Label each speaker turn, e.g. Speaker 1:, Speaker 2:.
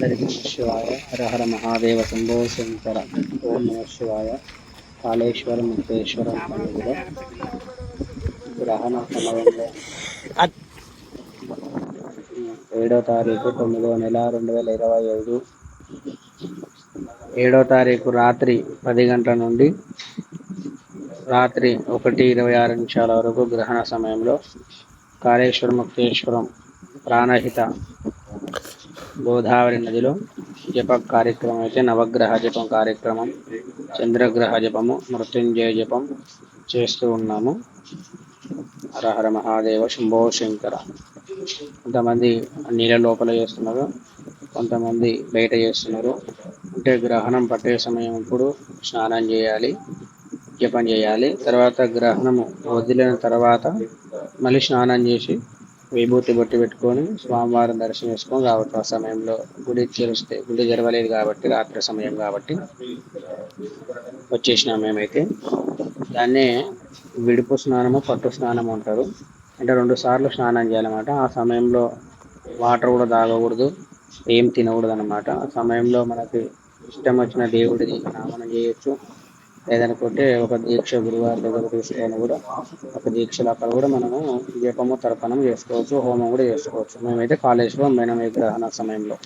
Speaker 1: అందరికీ శివాయ హరహర మహాదేవ శంభో శంకర ఓం నమ శివాయ కాళేశ్వరం ముక్తేశ్వరం గ్రహణ సమయంలో ఏడో తారీఖు తొమ్మిదో నెల రెండు వేల ఇరవై ఐదు. ఏడో తారీఖు రాత్రి పది గంటల నుండి రాత్రి ఒకటి ఇరవై ఆరు నిమిషాల వరకు గ్రహణ సమయంలో కాళేశ్వరం ముక్తేశ్వరం ప్రాణహిత గోదావరి నదిలో జప కార్యక్రమం అయితే నవగ్రహ జపం కార్యక్రమం చంద్రగ్రహ జపము మృత్యుంజయ జపం చేస్తూ ఉన్నాము. హరహర మహాదేవ శంభో శంకర. కొంతమంది నీళ్ళ లోపల చేస్తున్నారు కొంతమంది బయట చేస్తున్నారు. అంటే గ్రహణం పట్టే సమయం ఇప్పుడు స్నానం చేయాలి జపం చేయాలి. తర్వాత గ్రహణము వదిలిన తర్వాత మళ్ళీ స్నానం చేసి విభూతి బొట్టి పెట్టుకొని స్వామివారం దర్శనం చేసుకొని రావచ్చు. ఆ సమయంలో గుడి తెరిస్తే గుడి తెరవలేదు కాబట్టి రాత్రి సమయం కాబట్టి వచ్చేసినాం మేమైతే. దాన్నే విడుపు స్నానము పట్టు స్నానం అంటారు. అంటే రెండు సార్లు స్నానం చేయాలన్నమాట. ఆ సమయంలో వాటర్ కూడా తాగకూడదు ఏం తినకూడదు అనమాట ఆ సమయంలో మనకి ఇష్టం వచ్చిన దేవుడిని నామనం చేయొచ్చు. లేదనుకుంటే ఒక దీక్ష గురువారి దగ్గర తీసుకొని కూడా ఒక దీక్షలు అక్కడ కూడా మనము దీపము తర్పణం చేసుకోవచ్చు హోమం కూడా చేసుకోవచ్చు. మేమైతే కాళేశ్వరం మేము గ్రహణ సమయంలో.